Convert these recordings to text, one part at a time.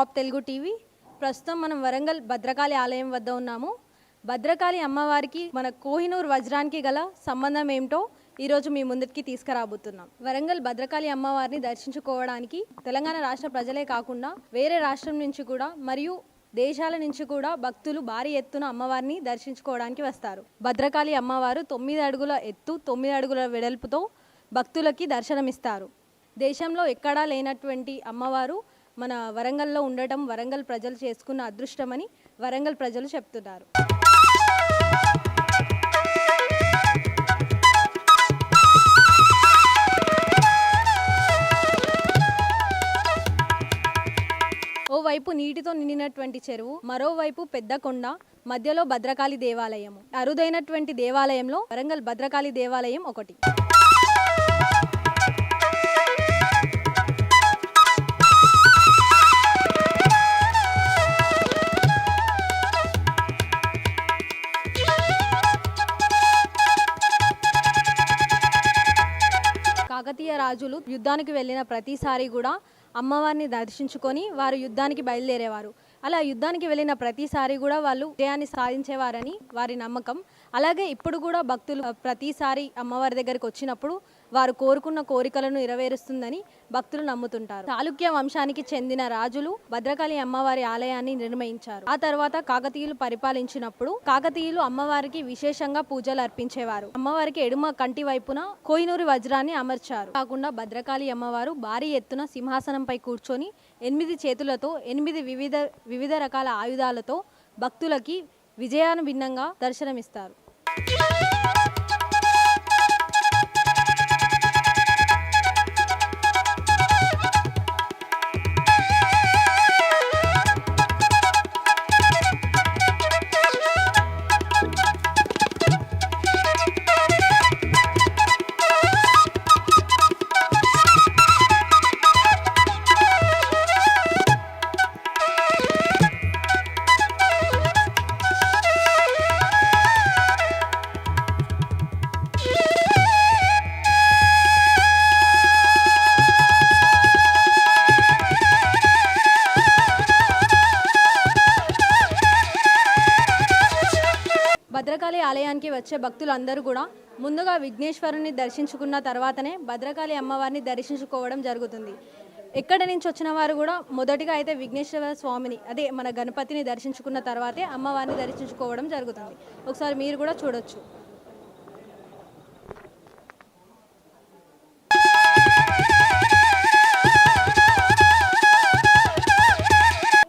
Top Telugu TV. ప్రస్తుతం మనం వరంగల్ భద్రకాళి ఆలయం వద్ద ఉన్నాము. భద్రకాళి అమ్మవారికి మన కోహినూర్ వజ్రానికి గల సంబంధం ఏమిటో ఈరోజు మీ ముందుకి తీసుకురాబోతున్నాం. వరంగల్ భద్రకాళి అమ్మవారిని దర్శించుకోవడానికి తెలంగాణ రాష్ట్ర ప్రజలే కాకుండా వేరే రాష్ట్రం నుంచి కూడా మరియు దేశాల నుంచి కూడా భక్తులు భారీ ఎత్తున అమ్మవారిని దర్శించుకోవడానికి వస్తారు. భద్రకాళి అమ్మవారు తొమ్మిది అడుగుల ఎత్తు తొమ్మిది అడుగుల వెడల్పుతో భక్తులకి దర్శనమిస్తారు. దేశంలో ఎక్కడా లేనటువంటి అమ్మవారు మన వరంగల్లో ఉండటం వరంగల్ ప్రజలు చేసుకున్న అదృష్టమని వరంగల్ ప్రజలు చెప్తున్నారు. ఓవైపు నీటితో నిండినటువంటి చెరువు మరోవైపు పెద్ద కొండ మధ్యలో భద్రకాళి దేవాలయము. అరుదైనటువంటి దేవాలయంలో వరంగల్ భద్రకాళి దేవాలయం ఒకటి. కాకతీయ రాజులు యుద్ధానికి వెళ్ళిన ప్రతిసారి కూడా అమ్మవారిని దర్శించుకొని వారు యుద్ధానికి బయలుదేరేవారు. అలా యుద్ధానికి వెళ్ళిన ప్రతిసారి కూడా వాళ్ళు విజయాన్ని సాధించేవారని వారి నమ్మకం. అలాగే ఇప్పుడు కూడా భక్తులు ప్రతిసారి అమ్మవారి దగ్గరికి వచ్చినప్పుడు వారు కోరుకున్న కోరికలను నెరవేరుస్తుందని భక్తులు నమ్ముతుంటారు. చాళుక్య వంశానికి చెందిన రాజులు భద్రకాళి అమ్మవారి ఆలయాన్ని నిర్మించారు. ఆ తర్వాత కాకతీయులు పరిపాలించినప్పుడు కాకతీయులు అమ్మవారికి విశేషంగా పూజలు అర్పించేవారు. అమ్మవారికి ఎడుమ కంటి వైపున కోయినూరు వజ్రాన్ని అమర్చారు. కాకుండా భద్రకాళి అమ్మవారు భారీ ఎత్తున సింహాసనంపై కూర్చొని ఎనిమిది చేతులతో ఎనిమిది వివిధ వివిధ రకాల ఆయుధాలతో భక్తులకి విజయాను భిన్నంగా దర్శనమిస్తారు. భద్రకాళి ఆలయానికి వచ్చే భక్తులందరూ కూడా ముందుగా విఘ్నేశ్వరుని దర్శించుకున్న తర్వాతనే భద్రకాళి అమ్మవారిని దర్శించుకోవడం జరుగుతుంది. ఎక్కడి నుంచి వచ్చిన వారు కూడా మొదటిగా అయితే విఘ్నేశ్వర స్వామిని అదే మన గణపతిని దర్శించుకున్న తర్వాతే అమ్మవారిని దర్శించుకోవడం జరుగుతుంది. ఒకసారి మీరు కూడా చూడొచ్చు.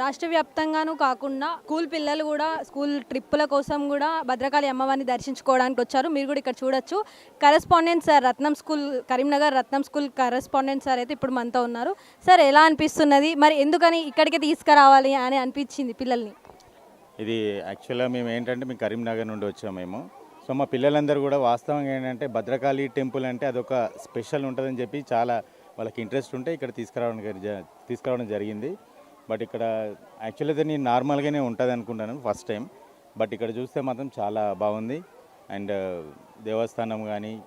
రాష్ట్ర వ్యాప్తంగాను కాకుండా స్కూల్ పిల్లలు కూడా స్కూల్ ట్రిప్పుల కోసం కూడా భద్రకాళి అమ్మవారిని దర్శించుకోవడానికి వచ్చారు. మీరు కూడా ఇక్కడ చూడొచ్చు. Correspondent sir Ratnam school Karimnagar Ratnam school correspondent sir అయితే ఇప్పుడు మనతో ఉన్నారు. సార్ ఎలా అనిపిస్తున్నది? మరి ఎందుకని ఇక్కడికి తీసుకురావాలి అని అనిపించింది పిల్లల్ని? ఇది యాక్చువల్గా మేము ఏంటంటే మేము కరీంనగర్ నుండి వచ్చాము మేము. సో మా పిల్లలందరూ కూడా వాస్తవంగా ఏంటంటే భద్రకాళి టెంపుల్ అంటే అదొక స్పెషల్ ఉంటుందని చెప్పి చాలా వాళ్ళకి ఇంట్రెస్ట్ ఉంటే ఇక్కడ తీసుకురావడం తీసుకురావడం జరిగింది. బట్ ఇక్కడ యాక్చువల్లీ అయితే నేను నార్మల్గానే ఉంటుంది అనుకుంటాను ఫస్ట్ టైం. బట్ ఇక్కడ చూస్తే మాత్రం చాలా బాగుంది. అండ్ దేవస్థానం కానీ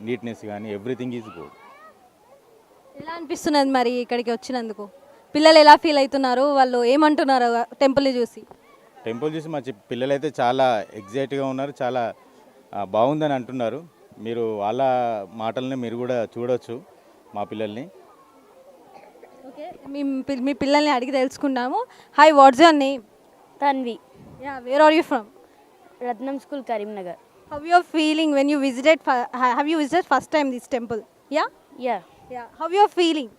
నీట్నెస్ కానీ ఎవ్రీథింగ్ ఈజ్ గుడ్. ఎలా అనిపిస్తున్నది మరి ఇక్కడికి వచ్చినందుకు? పిల్లలు ఎలా ఫీల్ అవుతున్నారు? వాళ్ళు ఏమంటున్నారు టెంపుల్ని చూసి? టెంపుల్ చూసి మా చి- పిల్లలైతే చాలా ఎగ్జైట్గా ఉన్నారు చాలా బాగుందని అంటున్నారు. మీరు వాళ్ళ మాటల్ని మీరు కూడా చూడొచ్చు మా పిల్లల్ని. మీ పిల్లల్ని అడిగి తెలుసుకున్నాము hi what's your name Tanvi. Yeah where are you from Ratnam school Karimnagar. How you're feeling when you visited how you visited first time this temple yeah yeah yeah how you're feeling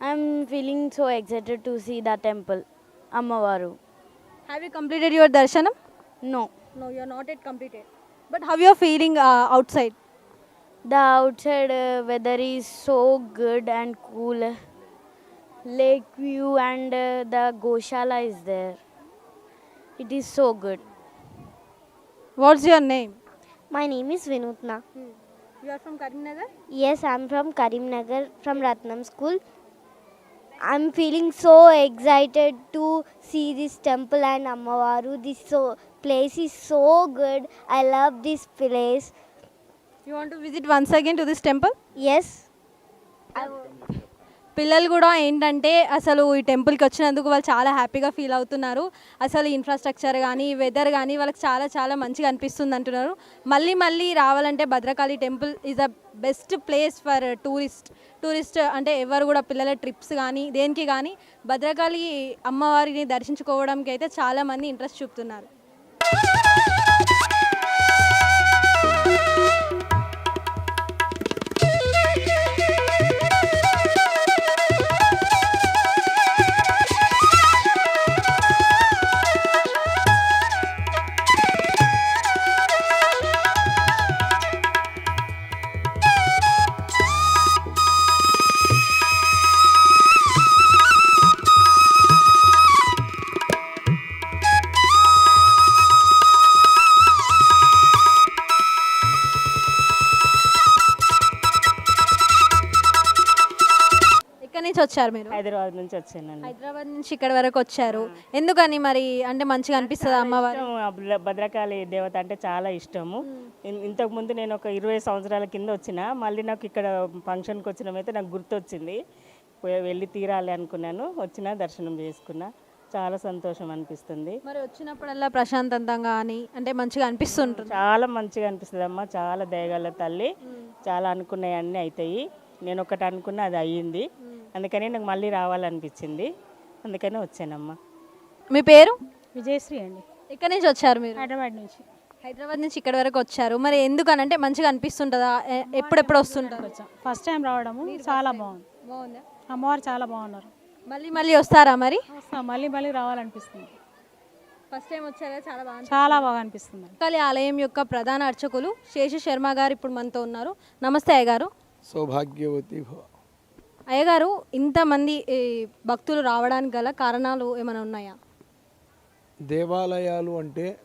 I'm feeling so excited to see the temple అమ్మవారు have you completed your దర్శనం no no you not at completed but how you're feeling outside the outside weather is so good and cool Lake view and uh, the Goshala is there. It is so good. What's your name? My name is Vinutna. You are from Karimnagar. Yes, I'm from Karimnagar from Ratnam School. I'm feeling so excited to see this temple and Ammavaru. This so place is so good. I love this place. You want to visit once again to this temple? Yes. I, పిల్లలు కూడా ఏంటంటే అసలు ఈ టెంపుల్కి వచ్చినందుకు వాళ్ళు చాలా హ్యాపీగా ఫీల్ అవుతున్నారు. అసలు ఇన్ఫ్రాస్ట్రక్చర్ కానీ వెదర్ కానీ వాళ్ళకి చాలా చాలా మంచిగా అనిపిస్తుంది అంటున్నారు. మళ్ళీ మళ్ళీ రావాలంటే Bhadrakali temple is the best place for tourist tourist అంటే ఎవరు కూడా పిల్లల ట్రిప్స్ కానీ దేనికి కానీ భద్రకాళి అమ్మవారిని దర్శించుకోవడానికి అయితే చాలామంది ఇంట్రెస్ట్ చూపుతున్నారు. వచ్చారు మీరు? హైదరాబాద్ నుంచి వచ్చానండి. హైదరాబాద్ నుంచి ఇక్కడ వరకు వచ్చారు. ఎందుకని మరి? అంటే మంచిగా అనిపిస్తుంది అమ్మవారు? ఇష్టం, భద్రకాళి దేవత అంటే చాలా ఇష్టము. ఇన్- ఇంతకు ముందు నేను ఒక ఇరవై సంవత్సరాల కింద వచ్చిన మళ్ళీ నాకు ఇక్కడ ఫంక్షన్కి వచ్చినమైతే నాకు గుర్తొచ్చింది. పోయి- వెళ్ళి తీరాలి అనుకున్నాను వచ్చిన దర్శనం చేసుకున్నా. చాలా సంతోషం అనిపిస్తుంది. మరి వచ్చినప్పుడల్లా ప్రశాంతంగా అని అంటే మంచిగా అనిపిస్తుంటుంది. చాలా మంచిగా అనిపిస్తుంది అమ్మ చాలా దయగల తల్లి. చాలా అనుకున్నాయి అన్నీ అవుతాయి నేను ఒకటి అనుకున్నా అది అయ్యింది. అందుకని నాకు మళ్ళీ రావాలనిపించింది. అందుకని వచ్చానమ్మా. మీ పేరు? విజయశ్రీ అండి. ఎక్కడి నుంచి వచ్చారు మీరు? హైదరాబాద్ నుంచి. హైదరాబాద్ నుంచి ఇక్కడ వరకు వచ్చారు. మరి ఎందుకనంటే మంచిగా అనిపిస్తుంటుందా? ఎ- ఎప్పుడెప్పుడు వస్తుంటారు? వచ్చాం. ఫస్ట్ టైం రావడము చాలా బాగుంది. బాగుందా? అమ్మవారు చాలా బాగున్నారు. మళ్ళీ మళ్ళీ వస్తారా మరి? వస్తాం. మళ్ళీ మళ్ళీ రావాలనిపిస్తుంది. ఫస్ట్ టైం వచ్చారా? చాలా బాగా చాలా బాగా అనిపిస్తుంది. కాళీ ఆలయం యొక్క ప్రధాన అర్చకులు శేషు శర్మ గారు ఇప్పుడు మనతో ఉన్నారు. నమస్తే అయ్యగారు సౌభాగ్యవతి భవ. అయ్యగారు ఇంతమంది ఈ, భక్తులు రావడానికి గల కారణాలు ఏమైనా ఉన్నాయా? దేవాలయాలు అంటే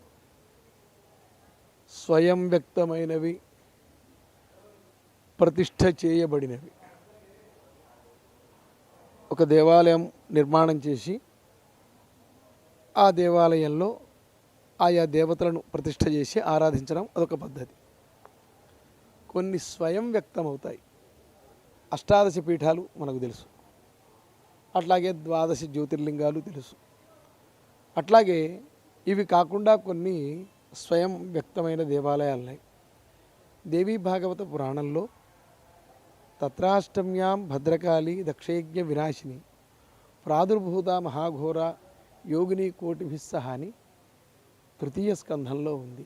స్వయం వ్యక్తమైనవి ప్రతిష్ఠ చేయబడినవి. ఒక దేవాలయం నిర్మాణం చేసి ఆ దేవాలయంలో ఆయా దేవతలను ప్రతిష్ఠ చేసి ఆరాధించడం అదొక పద్ధతి. కొన్ని స్వయం వ్యక్తమవుతాయి. అష్టాదశ పీఠాలు మనకు తెలుసు. అట్లాగే ద్వాదశ జ్యోతిర్లింగాలు తెలుసు. అట్లాగే ఇవి కాకుండా కొన్ని స్వయం వ్యక్తమైన దేవాలయాలు ఉన్నాయి దేవీ భాగవత పురాణంలో తత్రాష్టమ్యాం భద్రకాళి దక్షయజ్ఞ వినాశిని ప్రాదుర్భూత మహాఘోర యోగిని కోటిభిస్సహ అని తృతీయ స్కంధంలో ఉంది.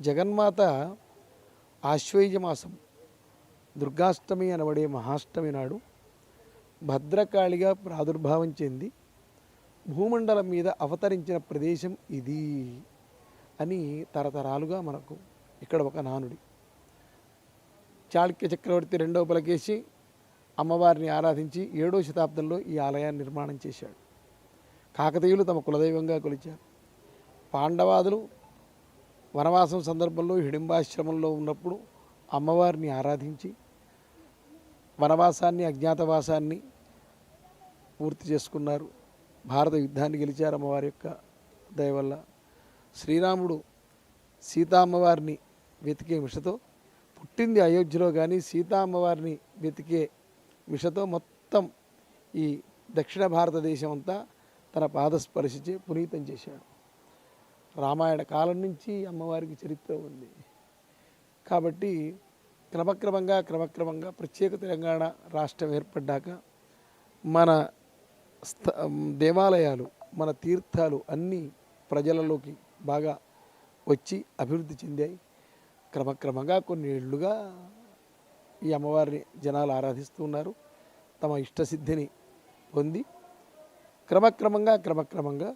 జగన్మాత ఆశ్వయుజమాసం దుర్గాష్టమి అనబడే మహాష్టమి నాడు భద్రకాళిగా ప్రాదుర్భావం చెంది భూమండలం మీద అవతరించిన ప్రదేశం ఇది అని తరతరాలుగా మనకు ఇక్కడ ఒక నానుడి. చాళుక్య చక్రవర్తి రెండవ పలకేసి అమ్మవారిని ఆరాధించి ఏడో శతాబ్దంలో ఈ ఆలయాన్ని నిర్మాణం చేశాడు. కాకతీయులు తమ కులదైవంగా కొలిచారు. పాండవాదులు వనవాసం సందర్భంలో హిడింబాశ్రమంలో ఉన్నప్పుడు అమ్మవారిని ఆరాధించి వనవాసాన్ని అజ్ఞాతవాసాన్ని పూర్తి చేసుకున్నారు. భారత యుద్ధాన్ని గెలిచారు అమ్మవారి యొక్క దయ వల్ల. శ్రీరాముడు సీతామ్మవారిని వెతికే మిషతో పుట్టింది అయోధ్యలో కానీ సీతా అమ్మవారిని వెతికే మిషతో మొత్తం ఈ దక్షిణ భారతదేశం అంతా తన పాదస్పర్శించి పునీతం చేశాడు. రామాయణ కాలం నుంచి అమ్మవారికి చరిత్ర ఉంది. కాబట్టి క్రమక్రమంగా క్రమక్రమంగా ప్రత్యేక తెలంగాణ రాష్ట్రం ఏర్పడ్డాక మన స్థ దేవాలయాలు మన తీర్థాలు అన్నీ ప్రజలలోకి బాగా వచ్చి అభివృద్ధి చెందాయి. క్రమక్రమంగా కొన్ని ఏళ్ళుగా ఈ అమ్మవారిని జనాలు ఆరాధిస్తూ ఉన్నారు. తమ ఇష్టసిద్ధిని పొంది క్రమక్రమంగా క్రమక్రమంగా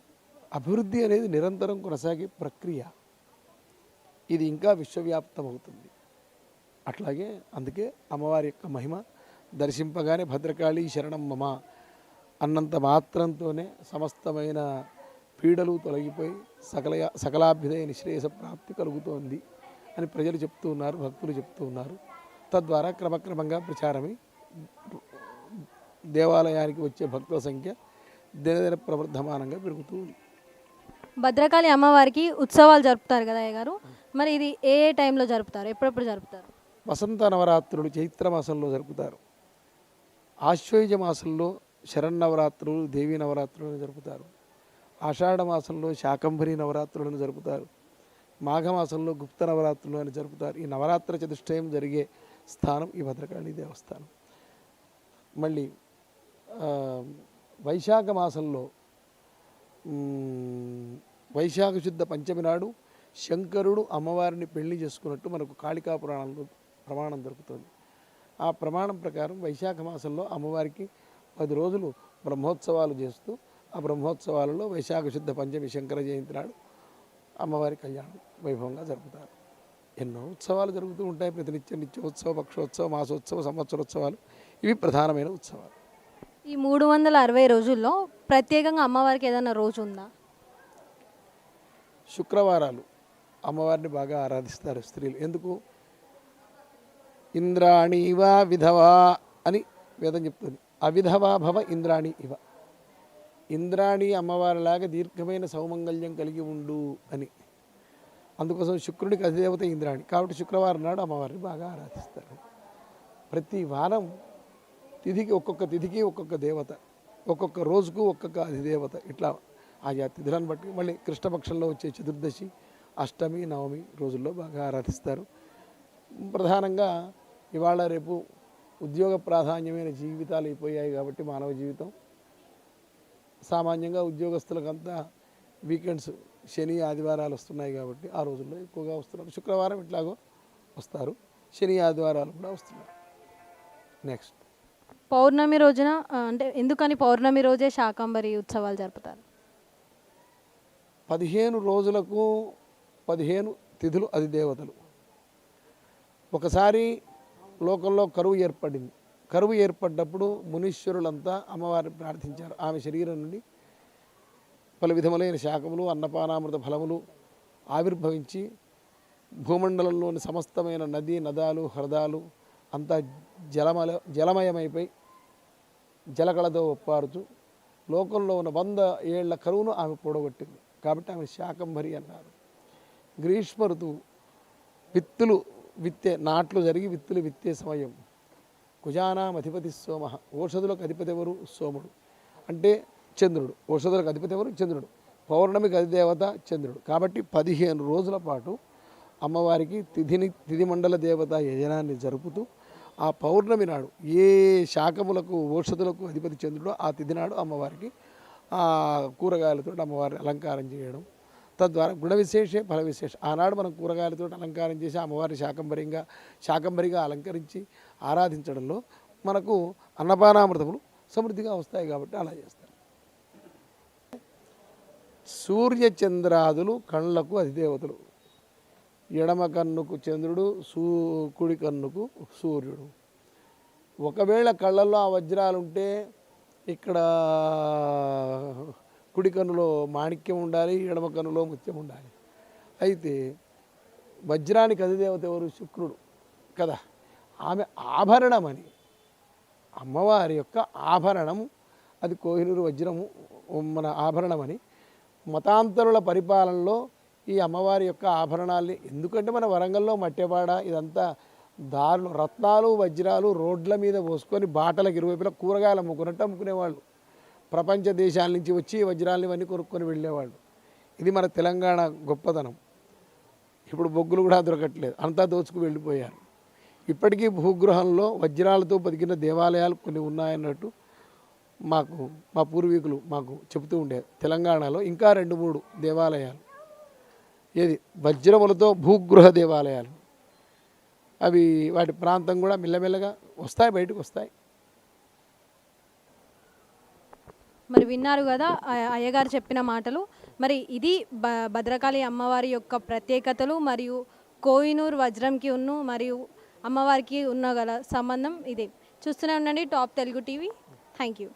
అభివృద్ధి అనేది నిరంతరం కొనసాగే ప్రక్రియ. ఇది ఇంకా విశ్వవ్యాప్తం అవుతుంది అట్లాగే అందుకే అమ్మవారి యొక్క మహిమ దర్శింపగానే భద్రకాళి శరణం మమ అన్నంత మాత్రంతోనే సమస్తమైన పీడలు తొలగిపోయి సకల సకలాభ్యుదయ నిశ్రేయస ప్రాప్తి కలుగుతోంది అని ప్రజలు చెప్తూ ఉన్నారు భక్తులు చెప్తూ ఉన్నారు. తద్వారా క్రమక్రమంగా ప్రచారమై దేవాలయానికి వచ్చే భక్తుల సంఖ్య దినదిన ప్రవర్ధమానంగా పెరుగుతూ ఉంది. భద్రకాళి అమ్మవారికి ఉత్సవాలు జరుపుతారు కదా అయ్యగారు? మరి ఇది ఏ ఏ టైంలో జరుపుతారు? ఎప్పుడెప్పుడు జరుపుతారు? వసంత నవరాత్రులు చైత్రమాసంలో జరుపుతారు. ఆశ్వయుజ మాసంలో శరన్నవరాత్రులు దేవీ నవరాత్రులను జరుపుతారు. ఆషాఢ మాసంలో శాకంభరి నవరాత్రులను జరుపుతారు. మాఘమాసంలో గుప్త నవరాత్రులు అని జరుపుతారు. ఈ నవరాత్ర చతుష్టయం జరిగే స్థానం ఈ భద్రకాళి దేవస్థానం. మళ్ళీ వైశాఖ మాసంలో వైశాఖ శుద్ధ పంచమి నాడు శంకరుడు అమ్మవారిని పెళ్ళి చేసుకున్నట్టు మనకు కాళికా పురాణంలో ప్రమాణం దొరుకుతుంది. ఆ ప్రమాణం ప్రకారం వైశాఖ మాసంలో అమ్మవారికి పది రోజులు బ్రహ్మోత్సవాలు చేస్తూ ఆ బ్రహ్మోత్సవాలలో వైశాఖ శుద్ధ పంచమి శంకర జయంతి నాడు అమ్మవారి కళ్యాణం వైభవంగా జరుపుతారు. ఎన్నో ఉత్సవాలు జరుగుతూ ఉంటాయి. ప్రతినిత్యం నిత్యోత్సవ పక్షోత్సవ మాసోత్సవ సంవత్సరోత్సవాలు ఇవి ప్రధానమైన ఉత్సవాలు. ఈ మూడు వందల అరవై రోజుల్లో ప్రత్యేకంగా అమ్మవారికి ఏదైనా రోజు ఉందా? శుక్రవారాలు అమ్మవారిని బాగా ఆరాధిస్తారు స్త్రీలు. ఎందుకు? ఇంద్రాణి ఇవ విధవా అని వేదం చెప్తుంది. అవిధవా భవ ఇంద్రాణి ఇవ. ఇంద్రాణి అమ్మవారిలాగా దీర్ఘమైన సౌమంగళ్యం కలిగి ఉండు అని. అందుకోసం శుక్రుడికి అధిదేవత ఇంద్రాణి. కాబట్టి శుక్రవారం నాడు అమ్మవారిని బాగా ఆరాధిస్తారు. ప్రతి వారం తిథికి ఒక్కొక్క తిథికి ఒక్కొక్క దేవత ఒక్కొక్క రోజుకు ఒక్కొక్క అధిదేవత. ఇట్లా ఆయా తిథులను బట్టి మళ్ళీ కృష్ణపక్షంలో వచ్చే చతుర్దశి అష్టమి నవమి రోజుల్లో బాగా ఆరాధిస్తారు. ప్రధానంగా ఇవాళ రేపు ఉద్యోగ ప్రాధాన్యమైన జీవితాలు అయిపోయాయి కాబట్టి మానవ జీవితం. సామాన్యంగా ఉద్యోగస్తులకంతా వీకెండ్స్ శని ఆదివారాలు వస్తున్నాయి కాబట్టి ఆ రోజుల్లో ఎక్కువగా వస్తున్నారు. శుక్రవారం ఇట్లాగో వస్తారు. శని ఆదివారాలు కూడా వస్తున్నారు. నెక్స్ట్ పౌర్ణమి రోజున అంటే ఎందుకని పౌర్ణమి రోజే శాకంబరి ఉత్సవాలు జరుపుతారు? పదిహేను రోజులకు పదిహేను తిథులు అది దేవతలు. ఒకసారి లోకంలో కరువు ఏర్పడింది. కరువు ఏర్పడ్డప్పుడు మునీశ్వరులంతా అమ్మవారిని ప్రార్థించారు. ఆమె శరీరం నుండి పలు విధములైన శాఖములు అన్నపానామృత ఫలములు ఆవిర్భవించి భూమండలంలోని సమస్తమైన నదీ నదాలు హ్రదాలు అంతా జలమల జలమయమైపోయి జలకళతో ఒప్పారుతూ లోకంలో ఉన్న వంద ఏళ్ళ కరువును ఆమె పొడగొట్టింది కాబట్టి ఆమె శాకంభరి అన్నారు. గ్రీష్మ ఋతువు పిత్తులు విత్తే నాట్లు జరిగి విత్తులు విత్తే సమయం. కుజానాం అధిపతి సోమ. ఓషధులకు అధిపతి ఎవరు? సోముడు. అంటే చంద్రుడు. ఓషధులకు అధిపతి ఎవరు? చంద్రుడు. పౌర్ణమికి అధిదేవత చంద్రుడు. కాబట్టి పదిహేను రోజుల పాటు అమ్మవారికి తిథిని తిథి మండల దేవత యజనాన్ని జరుపుతూ ఆ పౌర్ణమి నాడు ఏ శాఖములకు ఓషధులకు అధిపతి చంద్రుడో ఆ తిథి నాడు అమ్మవారికి ఆ కూరగాయలతో అమ్మవారిని అలంకారం చేయడం తద్వారా గుణ విశేషే ఫల విశేష. ఆనాడు మనం కూరగాయలతో అలంకారం చేసి అమ్మవారిని శాకంబరిగా శాకంబరిగా అలంకరించి ఆరాధించడంలో మనకు అన్నపానామృతములు సమృద్ధిగా వస్తాయి కాబట్టి అలా చేస్తారు. సూర్య చంద్రాదులు కళ్ళకు అధిదేవతలు. ఎడమ కన్నుకు చంద్రుడు సూ కుడి కన్నుకు సూర్యుడు. ఒకవేళ కళ్ళల్లో ఆ వజ్రాలుంటే ఇక్కడ కుడి కన్నులో మాణిక్యం ఉండాలి ఎడమ కన్నులో ముత్యం ఉండాలి. అయితే వజ్రానికి అధిదేవత ఎవరు? శుక్రుడు. కదా? ఆమె ఆభరణమని. అమ్మవారి యొక్క ఆభరణం అది కోహినూరు వజ్రము మన ఆభరణమని. మతాంతరుల పరిపాలనలో ఈ అమ్మవారి యొక్క ఆభరణాల్ని ఎందుకంటే మన వరంగల్లో మట్టెవాడ ఇదంతా దారులు రత్నాలు వజ్రాలు రోడ్ల మీద పోసుకొని బాటలకు ఇరువైపులా కూరగాయలు అమ్ముకున్నట్టు అమ్ముకునేవాళ్ళు. ప్రపంచ దేశాల నుంచి వచ్చి ఈ వజ్రాలు ఇవన్నీ కొనుక్కొని వెళ్ళేవాళ్ళు. ఇది మన తెలంగాణ గొప్పతనం. ఇప్పుడు బొగ్గులు కూడా దొరకట్లేదు. అంతా దోచుకు వెళ్ళిపోయారు. ఇప్పటికీ భూగృహంలో వజ్రాలతో బతికిన దేవాలయాలు కొన్ని ఉన్నాయన్నట్టు మాకు మా పూర్వీకులు మాకు చెబుతూ ఉండేది తెలంగాణలో ఇంకా రెండు మూడు దేవాలయాలు. ఏది? వజ్రములతో భూగృహ దేవాలయాలు. అవి వాటి ప్రాంతం కూడా మెల్లమెల్లగా వస్తాయి బయటకు వస్తాయి. మరి విన్నారు కదా అయ్యగారు చెప్పిన మాటలు. మరి ఇది భ భద్రకాళి అమ్మవారి యొక్క ప్రత్యేకతలు మరియు కోహినూర్ వజ్రంకి ఉన్ను మరియు అమ్మవారికి ఉన్న గల సంబంధం ఇదే. చూస్తూనే ఉండండి top Telugu TV. Thank you.